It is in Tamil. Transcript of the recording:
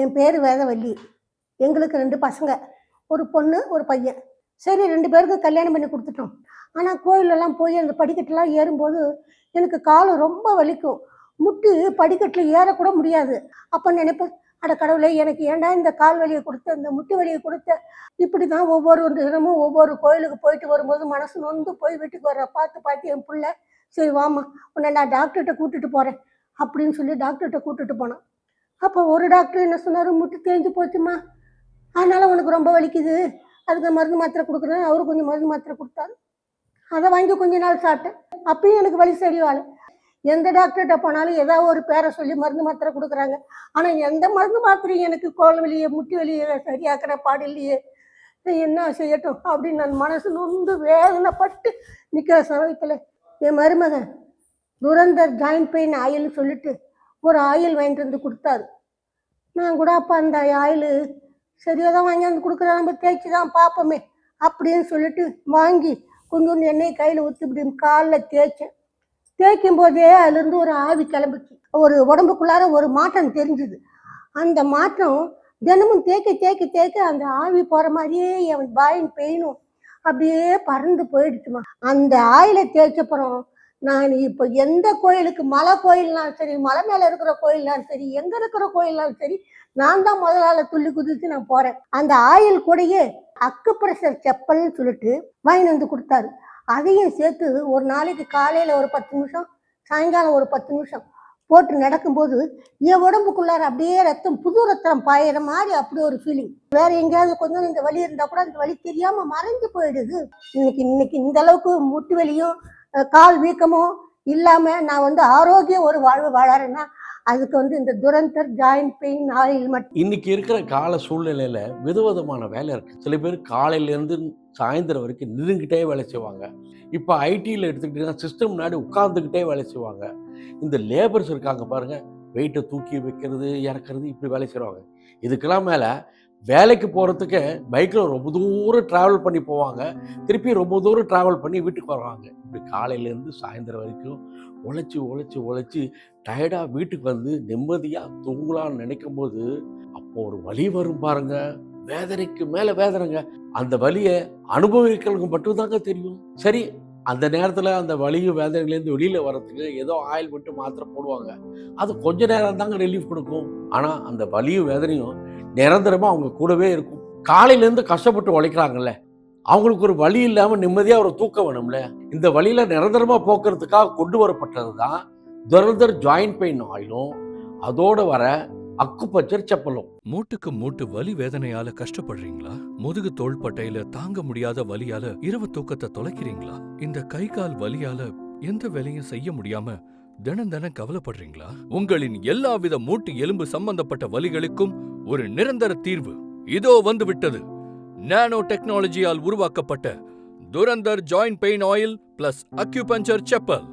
என் பேர் வேதவல்லி. எங்களுக்கு ரெண்டு பசங்க. ஒரு பொண்ணு ஒரு பையன். சரி ரெண்டு பேருக்கும் கல்யாணம் பண்ணி கொடுத்துட்டோம். ஆனால் கோயிலெல்லாம் போய் அந்த படிக்கட்டுலாம் ஏறும்போது எனக்கு காலம் ரொம்ப வலிக்கும். முட்டி படிக்கட்டில் ஏறக்கூட முடியாது. அப்போ நினைப்பேன் அட கடவுளே எனக்கு ஏன்டா இந்த கால் வலியை கொடுத்த இந்த முட்டி வலியை கொடுத்த? இப்படி தான் ஒவ்வொரு தினமும் ஒவ்வொரு கோயிலுக்கு போயிட்டு வரும்போது மனசு நொந்து போய் வீட்டுக்கு வர பார்த்து பார்த்து என் பிள்ளை. சரி வாம்மா. உன்னை நான் டாக்டர்கிட்ட கூட்டிட்டு போகிறேன் அப்படின்னு சொல்லி டாக்டர்கிட்ட கூட்டிட்டு போனேன். அப்போ ஒரு டாக்டர் என்ன சொன்னார்? முட்டு தேஞ்சு போச்சுமா அதனால உனக்கு ரொம்ப வலிக்குது. அதுக்கு மருந்து மாத்திரை கொடுக்குறேன். அவரு கொஞ்சம் மருந்து மாத்திரை கொடுத்தாரு. அதை வாங்கி கொஞ்ச நாள் சாப்பிட்டேன். அப்பயும் எனக்கு வலி சரியாகலை எந்த டாக்டர்கிட்ட போனாலும் ஏதாவது ஒரு பேரை சொல்லி மருந்து மாத்திரை கொடுக்குறாங்க. ஆனால் எந்த மருந்து மாத்திரையும் எனக்கு கோல் வலியை முட்டி வலியை சரியாக்குற பாடு இல்லையே. என்ன செய்யட்டும் அப்படின்னு நான் மனசு நொந்து வேதனைப்பட்டு நிற்கிற சமயத்தில் என் மருமகன் துரந்தர் ஜாயின்ட் பெயின் ஆயில்னு சொல்லிட்டு ஒரு ஆயில் வாங்கிட்டு வந்து கொடுத்தாரு. நான் கூட அப்போ அந்த ஆயில் சரியாக தான் வாங்கி வந்து கொடுக்குறேன் நம்ம தேய்ச்சி தான் பார்ப்போமே அப்படின்னு சொல்லிட்டு வாங்கி கொஞ்சோண்டு எண்ணெய் கையில் ஊற்றி இப்படி காலில் தேய்ச்சேன். தேய்க்கும் போதே அதுலேருந்து ஒரு ஆவி கிளம்பிச்சு. ஒரு உடம்புக்குள்ளார ஒரு மாற்றம் தெரிஞ்சுது. அந்த மாற்றம் தினமும் தேய்க்க தேய்க்க தேய்க்க அந்த ஆவி போகிற மாதிரியே என் பாயின் பெயினும் அப்படியே பறந்து போயிடுச்சுமா. அந்த ஆயிலை தேய்ச்சப்புறம் நான் இப்போ எந்த கோயிலுக்கு மலை கோயில்னாலும் சரி மலை மேலே இருக்கிற கோயில்னாலும் சரி எங்கே இருக்கிற கோயில்னாலும் சரி நான் தான் முதலாள துள்ளி குதிச்சு நான் போகிறேன் அந்த ஆயில் கூடயே அக்கு பிரஷர் செப்பல்னு சொல்லிட்டு வாங்கிட்டு வந்து கொடுத்தாரு. அதையும் சேர்த்து ஒரு நாளைக்கு காலையில் ஒரு பத்து நிமிஷம் சாயங்காலம் ஒரு பத்து நிமிஷம் போட்டு நடக்கும்போது என் உடம்புக்குள்ளார அப்படியே ரத்தம் புது ரத்தம் பாயிற மாதிரி அப்படி ஒரு ஃபீலிங் வேற எங்கேயாவது கொஞ்சம் இந்த வலி இருந்தா கூட அந்த வலி தெரியாம மறைஞ்சு போயிடுது. இன்னைக்கு இன்னைக்கு இந்த அளவுக்கு முட்டு வலியும் கால் வீக்கமும் இல்லாம நான் வந்து ஆரோக்கிய ஒரு வாழ்வு வாழறேன்னா அதுக்கு வந்து இந்த துரந்தர் ஜாயின் பெயின் ஆயில் மட்டும் இன்னைக்கு இருக்கிற கால சூழ்நிலையில விதவிதமான வேலை இருக்கு. சில பேர் காலையிலேருந்து சாயந்தரம் வரைக்கும் நின்றுக்கிட்டே வேலை செய்வாங்க. இப்போ ஐடியில் எடுத்துக்கிட்டிங்கன்னா சிஸ்டம் முன்னாடி உட்காந்துக்கிட்டே வேலை செய்வாங்க. இந்த லேபர்ஸ் இருக்காங்க பாருங்க. வெயிட்டை தூக்கி வைக்கிறது இறக்குறது இப்படி வேலை செய்வாங்க இதுக்கெல்லாம் மேலே வேலைக்கு போகிறதுக்கு பைக்கில் ரொம்ப தூரம் ட்ராவல் பண்ணி போவாங்க. திருப்பி ரொம்ப தூரம் ட்ராவல் பண்ணி வீட்டுக்கு வருவாங்க. இப்படி காலையிலேருந்து சாயந்தரம் வரைக்கும் உழைச்சி உழைச்சி உழைச்சி டயர்டாக வீட்டுக்கு வந்து நிம்மதியாக தூங்கலாம்னு நினைக்கும் போது அப்போ ஒரு வழி வரும் பாருங்க. வேதனைக்கு மேலே வேதனைங்க. அந்த வழியை அனுபவிக்கிறவங்க மட்டும்தாங்க தெரியும். சரி அந்த நேரத்தில் அந்த வலியும் வேதனையிலேருந்து வெளியில் வர்றதுக்கு ஏதோ ஆயில் மட்டும் மாத்திரை போடுவாங்க. அது கொஞ்ச நேரம் தாங்க ரிலீஃப் கொடுக்கும். ஆனால் அந்த வலியும் வேதனையும் நிரந்தரமாக அவங்க கூடவே இருக்கும். காலையிலேருந்து கஷ்டப்பட்டு உழைக்கிறாங்கல்ல. அவங்களுக்கு ஒரு வழி இல்லாமல் நிம்மதியாக ஒரு தூக்கம் வேணும்ல. இந்த வழியில் நிரந்தரமாக போக்குறதுக்காக கொண்டு வரப்பட்டது தான் துரந்தர் ஜாயின்ட் பெயின் ஆயிலும் அதோடு வர அக்குப்பச்சர் செப்பலும். மூட்டுக்கு மூட்டு வலி வேதனையால கஷ்டப்படுறீங்களா? முதுகு தோள்பட்டையில தாங்க முடியாத வலியால இரவு தூக்கத்தை தொலைக்கிறீங்களா? இந்த கை கால் வலியால எந்த வேலையும் செய்ய முடியாம தினம் தினம் கவலைப்படுறீங்களா? உங்களின் எல்லாவித மூட்டு எலும்பு சம்பந்தப்பட்ட வலிகளுக்கும் ஒரு நிரந்தர தீர்வு இதோ வந்து விட்டது நானோ டெக்னாலஜியால் உருவாக்கப்பட்ட Durandhar joint pain oil plus acupuncture chappal.